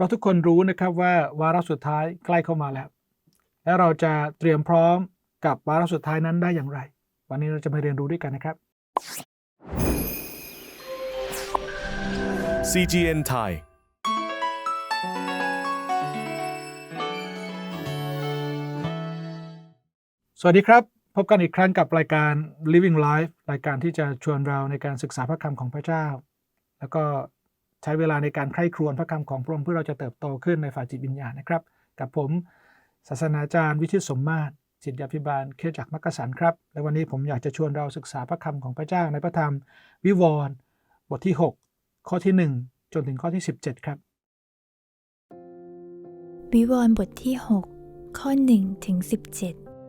เราทุกคนรู้นะครับว่าวาระสุดท้ายใกล้เข้ามาแล้ว แล้วเราจะเตรียมพร้อมกับวาระสุดท้ายนั้นได้อย่างไร วันนี้เราจะมาเรียนรู้ด้วยกันนะครับ CGN Thai สวัสดีครับ พบกันอีกครั้งกับรายการ Living Life รายการที่จะชวนเราในการศึกษาพระคำของพระเจ้า แล้วก็ ใช้เวลาในการใคร่ครวญพระคำของพระองค์เพื่อเราจะเติบโตขึ้นในฝ่ายจิตวิญญาณนะครับ กับผมศาสนาจารย์วิชิตสมมาตรศิษยาพิบาลเครือจักรมักกะสันครับ และวันนี้ผมอยากจะชวนเราศึกษาพระคำของพระเจ้าในพระธรรม วิวรณ์บทที่ 6 ข้อที่ 1 จนถึงข้อที่ 17 ครับ วิวรณ์บทที่ 6 ข้อ1ถึง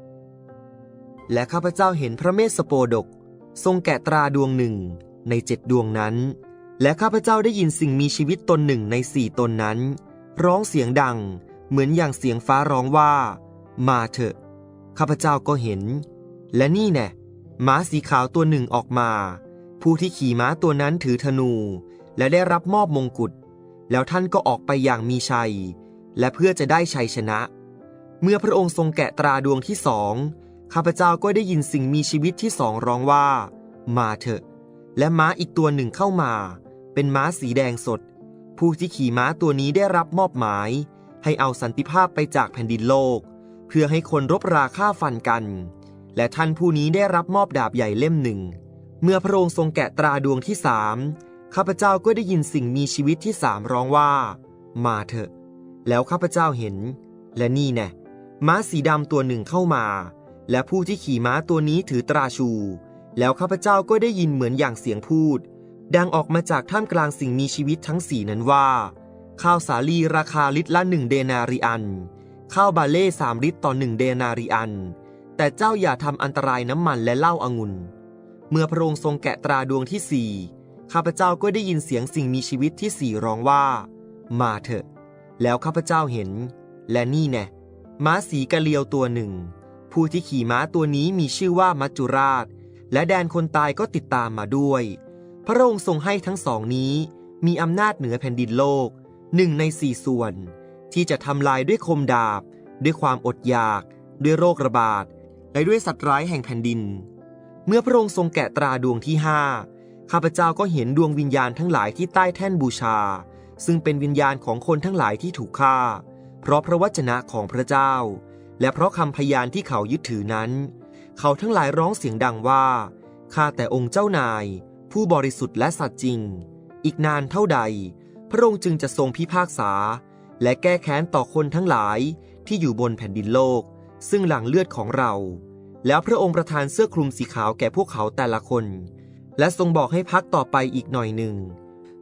17 และข้าพเจ้าเห็นพระเมสสโปดก ทรงแกะตราดวงหนึ่งในเจ็ดดวงนั้น และข้าพเจ้าได้ยินสิ่งมีชีวิตตนหนึ่งในสี่ตนนั้น ร้องเสียงดัง เหมือนอย่างเสียงฟ้าร้องว่า มาเถอะ ข้าพเจ้าก็เห็น และนี่แน่ม้าสีขาวตัวหนึ่งออกมา ผู้ที่ขี่ม้าตัวนั้นถือธนู และได้รับมอบมงกุฎแล้วท่านก็ออกไปอย่างมีชัย และเพื่อจะได้ชัยชนะ เมื่อพระองค์ทรงแกะตราดวงที่สองข้าพเจ้าก็ได้ยินสิ่งมีชีวิตที่สองร้องว่า มาเถอะ และม้าอีกตัวหนึ่งเข้ามา เป็นม้าสีแดงสด ผู้ที่ขี่ม้าตัวนี้ได้รับมอบหมาย ให้เอาสันติภาพไปจากแผ่นดินโลก เพื่อให้คนรบราฆ่าฟันกัน และท่านผู้นี้ได้รับมอบดาบใหญ่เล่มหนึ่ง เมื่อพระองค์ทรงแกะตราดวงที่สามข้าพเจ้าก็ได้ยินสิ่งมีชีวิตที่สามร้องว่า มาเถอะ แล้วข้าพเจ้าเห็น และนี่แน่ม้าสีดำตัวหนึ่งเข้ามา และผู้ที่ขี่ม้าตัวนี้ถือตราชู แล้วข้าพเจ้าก็ได้ยินเหมือนอย่างเสียงพูด ดังออกมาจากท่ามกลางสิ่งมีชีวิตทั้งสี่นั้นว่า ข้าวสาลีราคาลิตรละหนึ่งเดนาริอัน ข้าวบาเล่สามลิตรต่อหนึ่งเดนาริอัน แต่เจ้าอย่าทำอันตรายน้ำมันและเหล้าอางุ่น เมื่อพระองค์ทรงแกะตราดวงที่สี่ข้าพเจ้าก็ได้ยินเสียงสิ่งมีชีวิตที่สี่ร้องว่า มาเถอะ แล้วข้าพเจ้าเห็น และนี่แน่ม้าสีกะเลียวตัวหนึ่ง ผู้ที่ขี่ม้าตัวนี้มีชื่อว่ามัจจุราช และแดนคนตายก็ติดตามมาด้วย พระองค์ทรงให้ทั้งสองนี้มีอำนาจเหนือแผ่นดินโลกหนึ่งในสี่ส่วน ที่จะทำลายด้วยคมดาบ ด้วยความอดอยาก ด้วยโรคระบาด และด้วยสัตว์ร้ายแห่งแผ่นดิน เมื่อพระองค์ทรงแกะตราดวงที่ห้าข้าพเจ้าก็เห็นดวงวิญญาณทั้งหลายที่ใต้แท่นบูชา ซึ่งเป็นวิญญาณของคนทั้งหลายที่ถูกฆ่า เพราะพระวจนะของพระเจ้า และเพราะคำพยานที่เขายึดถือนั้น เขาทั้งหลายร้องเสียงดังว่าข้าแต่องค์เจ้านาย ผู้บริสุทธิ์และสัตย์จริง อีกนานเท่าใด พระองค์จึงจะทรงพิพากษา และแก้แค้นต่อคนทั้งหลายที่อยู่บนแผ่นดินโลก ซึ่งหลั่งเลือดของเรา แล้วพระองค์ประทานเสื้อคลุมสีขาวแก่พวกเขาแต่ละคน และทรงบอกให้พักต่อไปอีกหน่อยหนึ่ง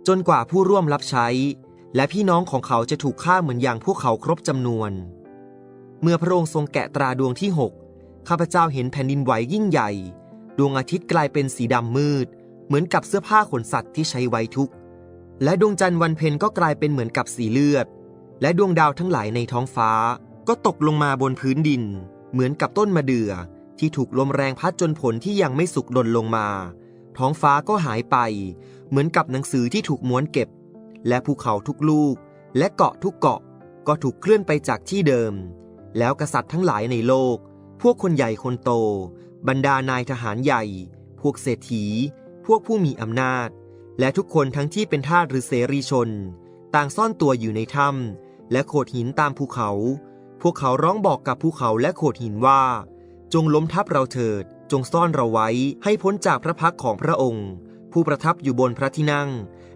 จนกว่าผู้ร่วมรับใช้ และพี่น้องของเขาจะถูกฆ่าเหมือนอย่างพวกเขาครบจำนวน เมื่อพระองค์ทรงแกะตราดวงที่หกข้าพเจ้าเห็นแผ่นดินไหวยิ่งใหญ่ ดวงอาทิตย์กลายเป็นสีดำมืด เหมือนกับเสื้อผ้าขนสัตว์ที่ใช้ไว้ทุกข์ และดวงจันทร์วันเพ็ญก็กลายเป็นเหมือนกับสีเลือด และดวงดาวทั้งหลายในท้องฟ้า ก็ตกลงมาบนพื้นดิน เหมือนกับต้นมะเดื่อ ที่ถูกลมแรงพัดจนผลที่ยังไม่สุกหล่นลงมา ท้องฟ้าก็หายไป เหมือนกับหนังสือที่ถูกม้วนเก็บ และภูเขาทุกลูก และเกาะทุกเกาะ ก็ถูกเคลื่อนไปจากที่เดิม แล้วกษัตริย์ทั้งหลายในโลก พวกคนใหญ่คนโต บรรดานายทหารใหญ่ พวกเศรษฐี วกผู้มีอำนาจ และทุกคนทั้งที่เป็นทาสหรือเสรีชน ต่างซ่อนตัวอยู่ในถ้ำและโขดหินตามภูเขา พวกเขาร้องบอกกับภูเขาและโขดหินว่า จงล้มทับเราเถิด จงซ่อนเราไว้ให้พ้นจากพระพักของพระองค์ ผู้ประทับอยู่บนพระที่นั่ง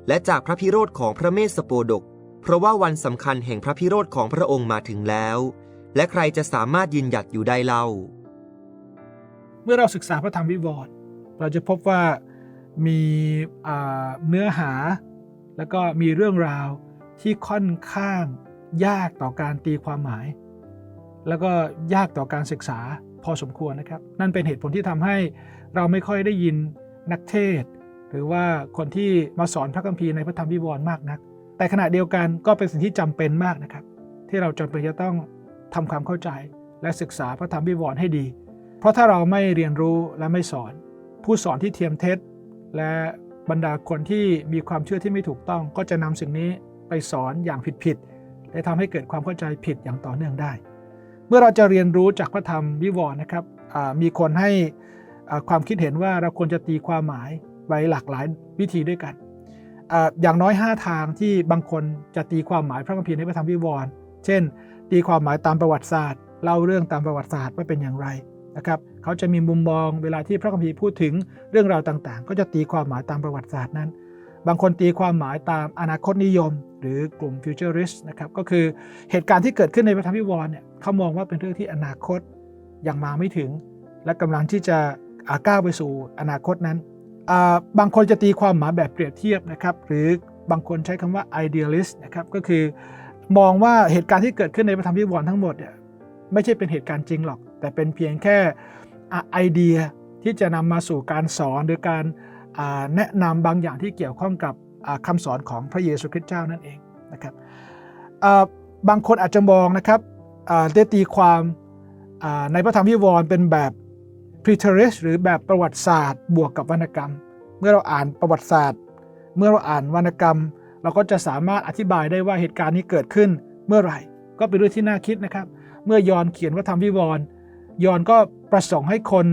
และจากพระพิโรธของพระเมสสโปดก เพราะว่าวันสำคัญแห่งพระพิโรธของพระองค์มาถึงแล้ว และใครจะสามารถยืนหยัดอยู่ได้เล่า เมื่อเราศึกษาพระธรรมวิวรณ์เราจะพบว่า มีเนื้อหา แล้วก็มีเรื่องราวที่ค่อนข้างยากต่อการตีความหมาย แล้วก็ยากต่อการศึกษาพอสมควรนะครับ นั่นเป็นเหตุผลที่ทำให้เราไม่ค่อยได้ยินนักเทศ หรือว่าคนที่มาสอนพระคัมภีร์ในพระธรรมวิวรณ์มากนัก แต่ขณะเดียวกันก็เป็นสิ่งที่จำเป็นมากนะครับ ที่เราจำเป็นจะต้องทำความเข้าใจ และศึกษาพระธรรมวิวรณ์ให้ดี เพราะถ้าเราไม่เรียนรู้และไม่สอน ผู้สอนที่เทียมเท็จ และบรรดาคนที่มีความเชื่อที่ไม่ถูกต้อง ก็จะนำสิ่งนี้ไปสอนอย่างผิดๆและทำให้เกิดความเข้าใจผิดอย่างต่อเนื่องได้ เมื่อเราจะเรียนรู้จากพระธรรมวิวรณ์นะครับมีคนให้ความคิดเห็นว่าเราควรจะตีความหมายไว้หลากหลายวิธีด้วยกันออย่างน้อย 5 ทางที่บางคนจะตีความหมายพระคัมภีร์ในพระธรรมวิวรณ์เช่น ตีความหมายตามประวัติศาสตร์ เล่าเรื่องตามประวัติศาสตร์ว่าเป็นอย่างไรนะครับ เขาจะมีมุมมองเวลาที่พระคัมภีร์พูดถึงเรื่องราวต่างๆ ก็จะตีความหมายตามประวัติศาสตร์นั้น บางคนตีความหมายตามอนาคตนิยม หรือกลุ่มฟิวเจอริสต์นะครับก็คือเหตุการณ์ที่เกิดขึ้นในพระธรรมวิวรณ์เนี่ยเขามองว่าเป็นเรื่องที่อนาคตยังมาไม่ถึง และกำลังที่จะอาก้าวไปสู่อนาคตนั้น บางคนจะตีความหมายแบบเปรียบเทียบนะครับหรือบางคนใช้คำว่า idealist นะครับก็คือมองว่าเหตุการณ์ที่เกิดขึ้นในพระธรรมวิวรณ์ทั้งหมดเนี่ยไม่ใช่เป็นเหตุการณ์จริงหรอก แต่เป็นเพียงแค่ ไอเดียที่จะนำมาสู่การสอนหรือการแนะนำบางอย่างที่เกี่ยวข้องกับอ่าคำสอนของพระเยซูคริสต์เจ้านั่นเองนะครับบางคนอาจจะมองนะครับได้ตีความในพระธรรมวิวรณ์เป็นแบบ preterist หรือแบบประวัติศาสตร์ บวกกับวรรณกรรม เมื่อเราอ่านประวัติศาสตร์ เมื่อเราอ่านวรรณกรรม เราก็จะสามารถอธิบายได้ว่าเหตุการณ์นี้เกิดขึ้นเมื่อไหร่ ก็เป็นเรื่องที่น่าคิดนะครับ เมื่อยอนเขียนว่าทำวิวรณ์ ยอนก็ประสงค์ให้คน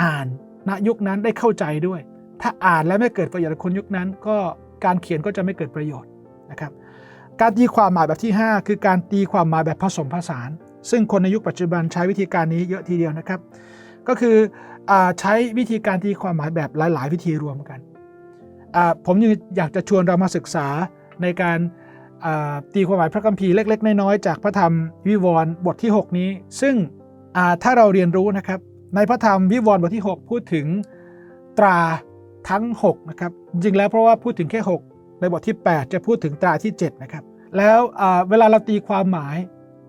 อ่านณยุคนั้นได้เข้าใจด้วย ถ้าอ่านแล้วไม่เกิดประโยชน์คนยุคนั้น ก็การเขียนก็จะไม่เกิดประโยชน์นะครับ การตีความหมายแบบที่ 5 คือการตีความหมายแบบผสมผสาน ซึ่งคนในยุคปัจจุบันใช้วิธีการนี้เยอะทีเดียวนะครับ ก็คืออใช้วิธีการตีความหมายแบบหลาย ๆ วิธีรวมกัน ผมยังอยากจะชวนเรามาศึกษาในการตีความหมายพระคัมภีร์เล็ก ๆ น้อย ๆ จากพระธรรมวิวรณ์บทที่ 6 นี้ ซึ่ง ถ้าเราเรียนรู้นะครับ ในพระธรรมวิวรณ์บทที่ 6 พูดถึงตราทั้ง6นะครับจริงๆแล้วเพราะว่าพูดถึงแค่ 6 ในบทที่ 8 จะพูดถึงตราที่ 7 นะครับ แล้วเวลาเราตีความหมาย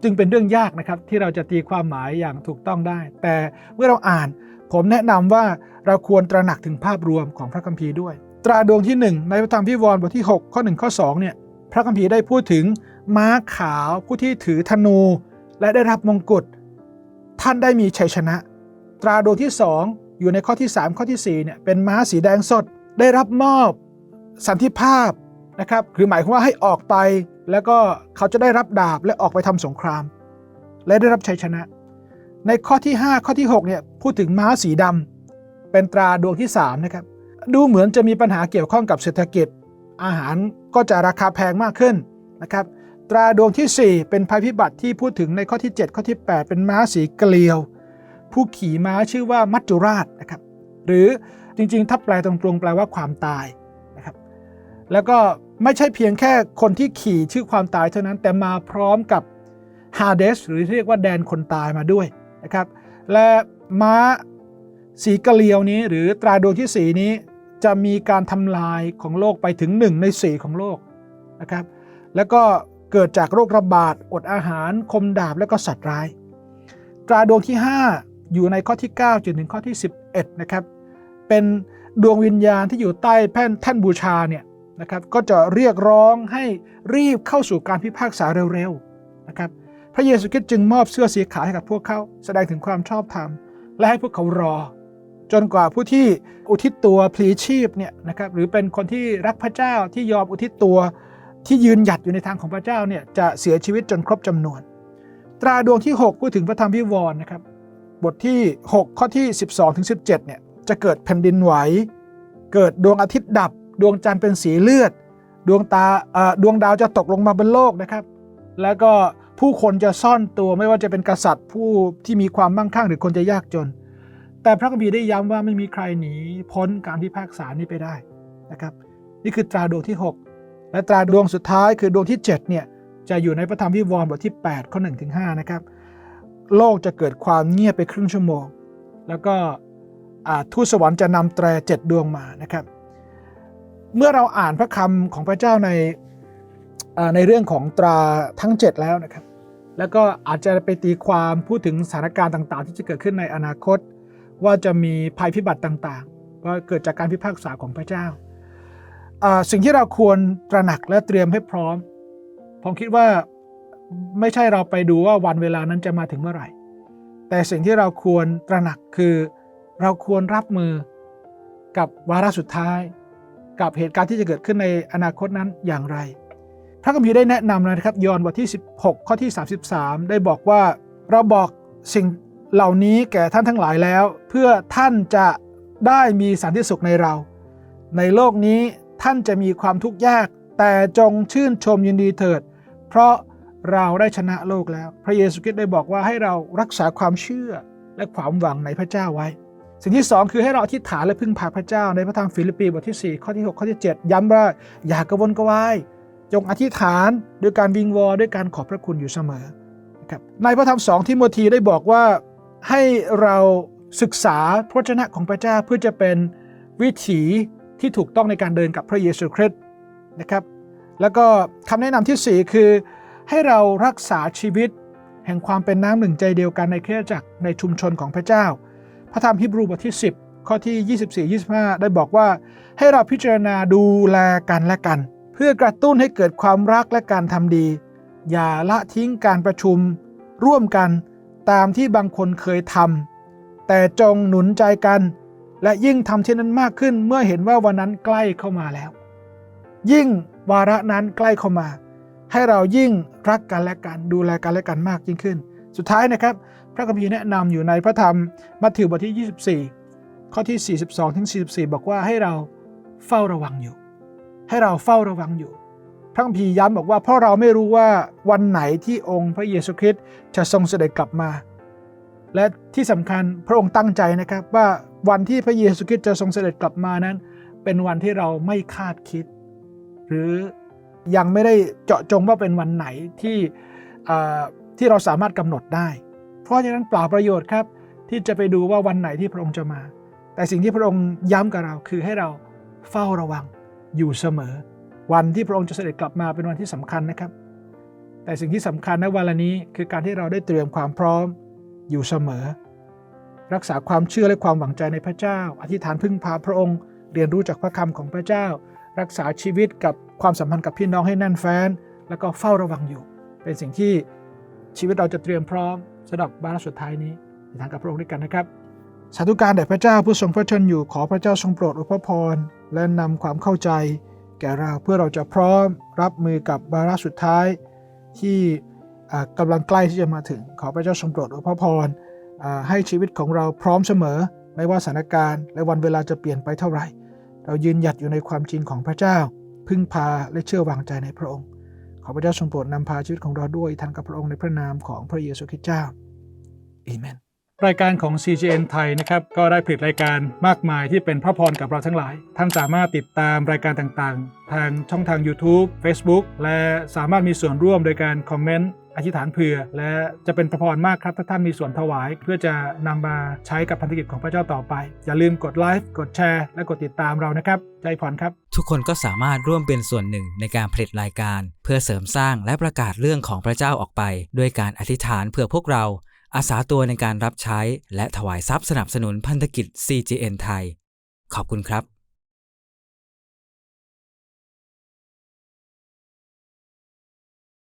จึงเป็นเรื่องยากนะครับ ที่เราจะตีความหมายอย่างถูกต้องได้ แต่เมื่อเราอ่าน ผมแนะนำว่าเราควรตระหนักถึงภาพรวมของพระคัมภีร์ด้วย ตราดวงที่ 1 ในพระธรรมพิวรณ์บทที่ 6 ข้อ 1 ข้อ2เนี่ยพระคัมภีร์ได้พูดถึงม้าขาวผู้ที่ถือธนู และได้รับมงกุฎ ท่านได้มีชัยชนะ ตราดวงที่ 2 อยู่ในข้อที่ 3 ข้อที่4เนี่ยเป็นม้าสีแดงสด ได้รับมอบสันติภาพนะครับคือหมายความว่าให้ออกไป แล้วก็เขาจะได้รับดาบและออกไปทำสงคราม และได้รับชัยชนะ ในข้อที่ 5 ข้อที่6เนี่ยพูดถึงม้าสีดำเป็นตราดวงที่3นะครับดูเหมือนจะมีปัญหาเกี่ยวข้องกับเศรษฐกิจ อาหารก็จะราคาแพงมากขึ้นนะครับ ตราดวงที่ 4 เป็นภัยพิบัติที่พูดถึงในข้อที่ 7 ข้อที่ 8 เป็นม้าสีเกลียว ผู้ขี่ม้าชื่อว่ามัจจุราชนะครับหรือจริงๆ ถ้าแปลตรงๆ แปลว่าความตายนะครับแล้วก็ไม่ใช่เพียงแค่คนที่ขี่ชื่อความตายเท่านั้นแต่มาพร้อมกับฮาเดสหรือที่เรียกว่าแดนคนตายมาด้วยนะครับและม้าสีกะเลียวนี้ หรือตราดวงที่สีนี้จะมีการทำลายของโลกไปถึง 1 ใน 4 ของโลกนะครับแล้วก็ เกิดจากโรคระบาด อดอาหาร คมดาบ และก็สัตว์ร้าย ตราดวงที่ 5 อยู่ในข้อที่9จนถึงข้อที่ 11นะครับเป็นดวงวิญญาณที่อยู่ใต้แผ่นแท่นบูชาเนี่ยนะครับก็จะเรียกร้องให้รีบเข้าสู่การพิพากษาเร็วๆนะครับพระเยซูคริสต์จึงมอบเสื้อสีขาวให้กับพวกเขาแสดงถึงความชอบธรรม และให้พวกเขารอ จนกว่าผู้ที่อุทิศตัวพลีชีพเนี่ยนะครับหรือเป็นคนที่รักพระเจ้าที่ยอมอุทิศตัว ที่ยืนหยัดอยู่ในทางของพระเจ้าเนี่ยจะเสียชีวิตจนครบจำนวน ตราดวงที่ 6 พูดถึงพระธรรมพิวรณ์นะครับ บทที่ 6 ข้อที่ 12ถึง17เนี่ยจะเกิดแผ่นดินไหว เกิดดวงอาทิตย์ดับ ดวงจันทร์เป็นสีเลือด ดวงตาดวงดาวจะตกลงมาบนโลกนะครับ แล้วก็ผู้คนจะซ่อนตัวไม่ว่าจะเป็นกษัตริย์ ผู้ที่มีความมั่งคั่งหรือคนจะยากจน แต่พระคัมภีร์ได้ย้ำว่าไม่มีใครหนีพ้นการพิพากษานี้ไปได้นะครับ นี่คือตราดวงที่ 6 และตราดวงสุดท้ายคือดวงที่7เนี่ยจะอยู่ในพระธรรมวิวรณ์บทที่ 8 ข้อ1ถึง5นะครับ โลกจะเกิดความเงียบไปครึ่งชั่วโมง แล้วก็ทูตสวรรค์จะนำแตรเจ็ดดวงมานะครับ เมื่อเราอ่านพระคำของพระเจ้าในในเรื่องของตราทั้ง 7 แล้วนะครับ แล้วก็อาจจะไปตีความพูดถึงสถานการณ์ต่างๆ ที่จะเกิดขึ้นในอนาคต ว่าจะมีภัยพิบัติต่างๆว่าเกิดจากการพิพากษาของพระเจ้า สิ่งที่เราควรตระหนักและเตรียมให้พร้อม ผมคิดว่าไม่ใช่เราไปดูว่าวันเวลานั้นจะมาถึงเมื่อไหร่ แต่สิ่งที่เราควรตระหนักคือเราควรรับมือกับวาระสุดท้าย กับเหตุการณ์ที่จะเกิดขึ้นในอนาคตนั้นอย่างไร พระคัมภีร์ได้แนะนำนะครับยอห์นบทที่ 16 ข้อที่ 33 ได้บอกว่าเราบอกสิ่งเหล่านี้แก่ท่านทั้งหลายแล้ว เพื่อท่านจะได้มีสันติสุขในเรา ในโลกนี้ ท่านจะมีความทุกข์ยาก แต่จงชื่นชมยินดีเถิด เพราะเราได้ชนะโลกแล้ว พระเยซูคริสต์ได้บอกว่าให้เรารักษาความเชื่อและความหวังในพระเจ้าไว้ สิ่งที่ 2 คือให้เราอธิษฐานและพึ่งพาพระเจ้าในพระธรรมฟิลิปปีบทที่ 4 ข้อที่ 6 ข้อที่ 7 ย้ำว่าอย่ากระวนกระวาย จงอธิษฐานด้วยการวิงวอนด้วยการขอบพระคุณอยู่เสมอครับในพระธรรมสองทิโมธีได้บอกว่าให้เราศึกษาพระวจนะของพระเจ้าเพื่อจะเป็นวิถี ที่ถูกต้องในการเดินกับพระเยซูคริสต์นะครับแล้วก็คำแนะนำที่ 4 คือ ให้เรารักษาชีวิต แห่งความเป็นน้ำหนึ่งใจเดียวกันในคริสตจักรในชุมชนของพระเจ้า พระธรรมฮิบรูบทที่ 10 ข้อที่ 24-25 ได้บอกว่า ให้เราพิจารณาดูแลกันและกัน เพื่อกระตุ้นให้เกิดความรักและการทำดี อย่าละทิ้งการประชุม ร่วมกันตามที่บางคนเคยทำแต่จงหนุนใจกัน และยิ่งทำเช่นนั้นมากขึ้นเมื่อเห็นว่าวันนั้นใกล้เข้ามาแล้ว ยิ่งวาระนั้นใกล้เข้ามา ให้เรายิ่งรักกันและกันดูแลกันและกันมากยิ่งขึ้น สุดท้ายนะครับ พระคัมภีร์แนะนำอยู่ในพระธรรมมัทธิวบทที่ 24 ข้อที่ 42ถึง44 บอกว่าให้เราเฝ้าระวังอยู่ ให้เราเฝ้าระวังอยู่พระคัมภีร์ย้ำบอกว่าเพราะเราไม่รู้ว่าวันไหนที่องค์พระเยซูคริสต์จะทรงเสด็จกลับมา และที่สำคัญพระองค์ตั้งใจนะครับว่าวันที่พระเยซูคริสต์จะทรงเสด็จกลับมานั้น เป็นวันที่เราไม่คาดคิด หรือยังไม่ได้เจาะจงว่าเป็นวันไหนที่ที่เราสามารถกำหนดได้ เพราะฉะนั้นเปล่าประโยชน์ครับ ที่จะไปดูว่าวันไหนที่พระองค์จะมา แต่สิ่งที่พระองค์ย้ำกับเราคือให้เราเฝ้าระวังอยู่เสมอ วันที่พระองค์จะเสด็จกลับมาเป็นวันที่สำคัญนะครับ แต่สิ่งที่สำคัญในวันนี้คือการที่เราได้เตรียมความพร้อม อยู่เสมอ รักษาความเชื่อและความหวังใจในพระเจ้า อธิษฐานพึ่งพาพระองค์ เรียนรู้จากพระคำของพระเจ้า รักษาชีวิตกับความสัมพันธ์กับพี่น้องให้แน่นแฟ้น แล้วก็เฝ้าระวังอยู่ เป็นสิ่งที่ชีวิตเราจะเตรียมพร้อมสำหรับบาระสุดท้ายนี้อธิษฐานกับพระองค์ด้วยกันนะครับสาธุการแด่พระเจ้าผู้ทรงพระชนอยู่ขอพระเจ้าทรงโปรดอวยพร และนำความเข้าใจ แก่เราเพื่อเราจะพร้อมรับมือกับบาระสุดท้าย ที่ กำลังใกล้ที่จะมาถึง ขอพระเจ้าทรงโปรดอวยพรให้ชีวิตของเราพร้อมเสมอ ไม่ว่าสถานการณ์ และวันเวลาจะเปลี่ยนไปเท่าไหร่ เรายืนหยัดอยู่ในความจริงของพระเจ้า พึ่งพาและเชื่อวางใจในพระองค์ ขอพระเจ้าทรงโปรดนำพาชีวิตของเราด้วยทันกับพระองค์ในพระนามของพระเยซูคริสต์เจ้าเอเมนรายการของ CGN ไทยนะครับก็ได้ผลิตรายการมากมายที่เป็นพระพรกับเราทั้งหลาย ท่านสามารถติดตามรายการต่างๆ ทางช่องทาง YouTube Facebook และสามารถมีส่วนร่วมโดยการคอมเมนต์ อธิษฐานเผื่อ และจะเป็นพระพรมากครับถ้าท่านมีส่วนถวาย เพื่อจะนำมาใช้กับพันธกิจของพระเจ้าต่อไป อย่าลืมกดไลค์กดแชร์และกดติดตามเรานะครับใจพรครับ ทุกคนก็สามารถร่วมเป็นส่วนหนึ่งในการผลิตรายการ เพื่อเสริมสร้างและประกาศเรื่องของพระเจ้าออกไป ด้วยการอธิษฐานเพื่อพวกเรา อาสาตัวในการรับใช้ และถวายทรัพย์สนับสนุนพันธกิจ CGN ไทย ขอบคุณครับ